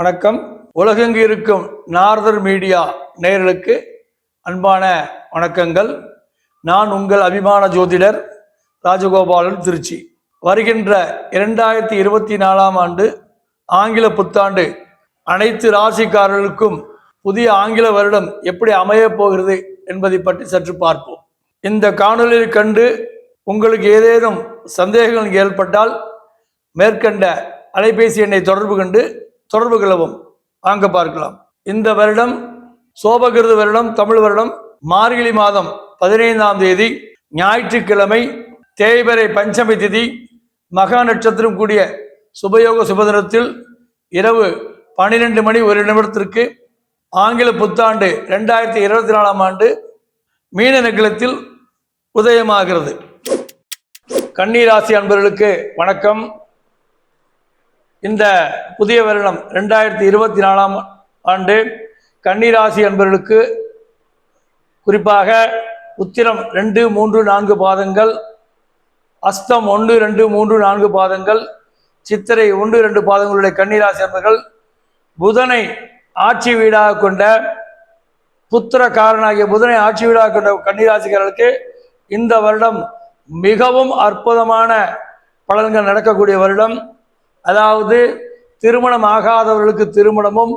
வணக்கம். உலகெங்கு இருக்கும் நார்தர் மீடியா நேயர்களுக்கு அன்பான வணக்கங்கள். நான் உங்கள் அபிமான ஜோதிடர் ராஜகோபாலன் திருச்சி. வருகின்ற இரண்டாயிரத்தி இருபத்தி நாலாம் ஆண்டு ஆங்கில புத்தாண்டு அனைத்து ராசிக்காரர்களுக்கும் புதிய ஆங்கில வருடம் எப்படி அமையப் போகிறது என்பதை பற்றி சற்று பார்ப்போம். இந்த காணொலியில் கண்டு உங்களுக்கு ஏதேனும் சந்தேகங்கள் ஏற்பட்டால் மேற்கண்ட அலைபேசி எண்ணை தொடர்பு கொண்டு தொடர்பு கொள்ளவும். வாங்க பார்க்கலாம். இந்த வருடம் சோபகிருத வருடம் தமிழ் வருடம் மார்கழி மாதம் பதினைந்தாம் தேதி ஞாயிற்றுக்கிழமை தேய்பிறை பஞ்சமி திதி மகா நட்சத்திரம் கூடிய சுபயோக சுபதினத்தில் இரவு பன்னிரெண்டு மணி ஒரு நிமிடத்திற்கு ஆங்கில புத்தாண்டு ரெண்டாயிரத்தி இருபத்தி நாலாம் ஆண்டு மீன நகலத்தில் உதயமாகிறது. கன்னிராசி அன்பர்களுக்கு வணக்கம். இந்த புதிய வருடம் ரெண்டாயிரத்தி இருபத்தி நாலாம் ஆண்டு கன்னிராசி அன்பர்களுக்கு குறிப்பாக உத்திரம் ரெண்டு மூன்று நான்கு பாதங்கள் அஸ்தம் ஒன்று ரெண்டு மூன்று நான்கு பாதங்கள் சித்திரை ஒன்று ரெண்டு பாதங்களுடைய கன்னிராசி அன்பர்கள் புதனை ஆட்சி வீடாக கொண்ட புத்திர காரனாகிய புதனை ஆட்சி வீடாக கொண்ட கன்னிராசிக்காரர்களுக்கு இந்த வருடம் மிகவும் அற்புதமான பலன்கள் நடக்கக்கூடிய வருடம். அதாவது திருமணம் ஆகாதவர்களுக்கு திருமணமும்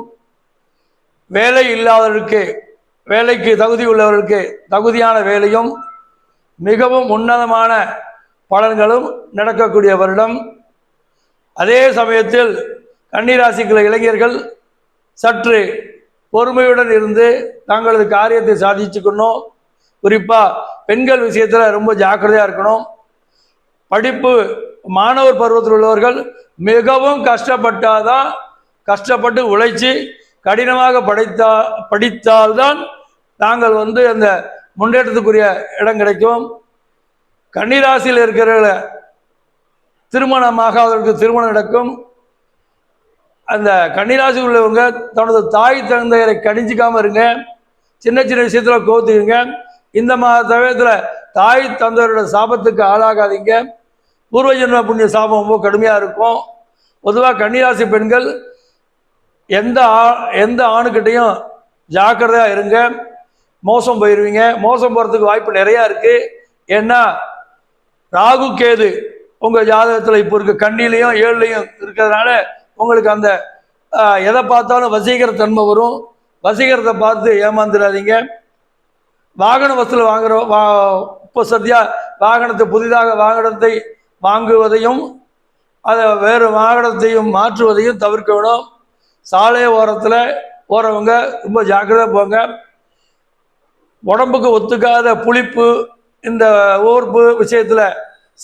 வேலை இல்லாதவர்களுக்கு வேலைக்கு தகுதி உள்ளவர்களுக்கு தகுதியான வேலையும் மிகவும் உன்னதமான பலன்களும் நடக்கக்கூடிய வருடம். அதே சமயத்தில் கன்னிராசிக்குள்ள இளைஞர்கள் சற்று பொறுமையுடன் இருந்து தங்களது காரியத்தை சாதிச்சுக்கணும். குறிப்பாக பெண்கள் விஷயத்தில் ரொம்ப ஜாக்கிரதையாக இருக்கணும். படிப்பு மாணவர் பருவத்தில் உள்ளவர்கள் மிகவும் கஷ்டப்பட்டாதான் கஷ்டப்பட்டு உழைச்சி கடினமாக படித்தா படித்தால்தான் நாங்கள் வந்து அந்த முன்னேற்றத்துக்குரிய இடம் கிடைக்கும். கன்னிராசியில் இருக்கிற திருமணமாகாதவர்களுக்கு திருமணம் நடக்கும். அந்த கன்னிராசி உள்ளவங்க தனது தாய் தந்தையரை கணிஞ்சிக்காமல் இருங்க. சின்ன சின்ன விஷயத்தில் கோத்துக்குங்க. இந்த மா தவிரத்தில் தாய் தந்தையரோட சாபத்துக்கு ஆளாகாதீங்க. பூர்வஜென்ம புண்ணிய சாபம் ரொம்ப கடுமையாக இருக்கும். பொதுவாக கன்னிராசி பெண்கள் எந்த ஆ எந்த ஆணுக்கிட்டையும் ஜாக்கிரதையாக இருங்க. மோசம் போயிடுவீங்க மோசம் போகிறதுக்கு வாய்ப்பு நிறையா இருக்குது ஏன்னா ராகு கேது உங்கள் ஜாதகத்தில் இப்போ இருக்க கண்ணிலையும் ஏழுலையும் இருக்கிறதுனால உங்களுக்கு அந்த எதை பார்த்தாலும் வசீகர தன்மை வரும். வசீகரத்தை பார்த்து ஏமாந்துடாதீங்க வாகன வசூல் வாங்குகிற வா இப்போ சத்தியா வாகனத்தை புதிதாக வாகனத்தை வாங்குவதையும் அதை வேறு வாகனத்தையும் மாற்றுவதையும் தவிர்க்க விடும் சாலை ஓரத்தில் போகிறவங்க ரொம்ப ஜாக்கிரதாக போங்க. உடம்புக்கு ஒத்துக்காத புளிப்பு இந்த ஓர்ப்பு விஷயத்தில்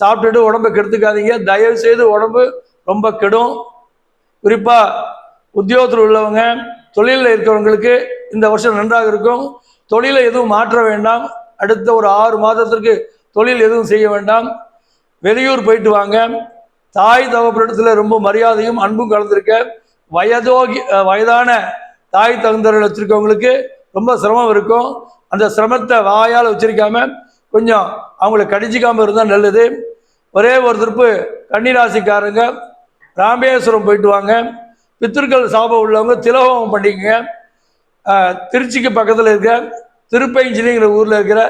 சாப்பிட்டுட்டு உடம்பை கெடுத்துக்காதீங்க. தயவு செய்து உடம்பு ரொம்ப கெடும். குறிப்பாக உத்தியோகத்தில் உள்ளவங்க தொழிலில் இருக்கிறவங்களுக்கு இந்த வருஷம் நன்றாக இருக்கும். தொழிலை எதுவும் மாற்ற வேண்டாம். அடுத்த ஒரு ஆறு மாதத்திற்கு தொழில் எதுவும் செய்ய வேண்டாம். வெளியூர் போயிட்டு வாங்க. தாய் தகப்பனிடத்தில் ரொம்ப மரியாதையும் அன்பும் கலந்துருக்க. வயதோகி வயதான தாய் தகுந்தர்கள் வச்சிருக்கவங்களுக்கு ரொம்ப சிரமம் இருக்கும். அந்த சிரமத்தை வாயால் வச்சிருக்காம கொஞ்சம் அவங்கள கடிச்சிக்காமல் இருந்தால் நல்லது. ஒரே ஒரு திருப்பு கன்னிராசிக்காரங்க ராமேஸ்வரம் போயிட்டு வாங்க. பித்திருக்கள் சாபம் உள்ளவங்க திலோகம் பண்ணிக்கங்க. திருச்சிக்கு பக்கத்தில் இருக்க திருப்பைஞ்சிலிங்கிற ஊரில் இருக்கிற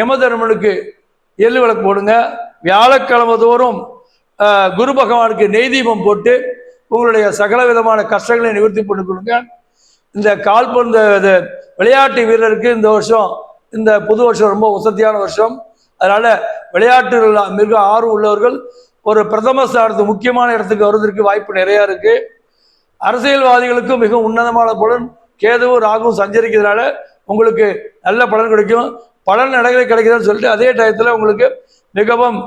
யமதர்மனுக்கு எள்ளு விளக்கு போடுங்க. வியாழக்கிழமை தோறும் குரு பகவானுக்கு நெய் தீபம் போட்டு உங்களுடைய சகல விதமான கஷ்டங்களை நிவர்த்தி பண்ணி கொடுங்க. இந்த கால்பந்து இது விளையாட்டு வீரருக்கு இந்த வருஷம் இந்த புது வருஷம் ரொம்ப வசதியான வருஷம். அதனால விளையாட்டுகள் மிக ஆர்வம் உள்ளவர்கள் ஒரு பிரதம ஸ்தானத்து முக்கியமான இடத்துக்கு வருவதற்கு வாய்ப்பு நிறையா இருக்கு. அரசியல்வாதிகளுக்கும் மிக உன்னதமான பலன் கேதுவும் ராகுவும் சஞ்சரிக்கிறதுனால உங்களுக்கு நல்ல பலன் கிடைக்கும். பலன் நடைகளை கிடைக்குதுன்னு சொல்லிட்டு அதே டயத்தில் உங்களுக்கு மிகவும்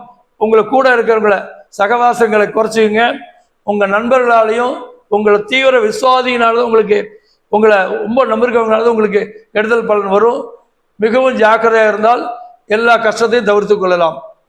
உங்களை கூட இருக்கிறவங்கள சகவாசங்களை குறைச்சிக்கங்க. உங்கள் நண்பர்களாலையும் உங்களை தீவிர விசுவாதியினாலும் உங்களுக்கு உங்களை ரொம்ப நம்பிருக்கவங்களால உங்களுக்கு கெடுதல் பலன் வரும். மிகவும் ஜாக்கிரதையாக இருந்தால் எல்லா கஷ்டத்தையும் தவிர்த்து கொள்ளலாம்.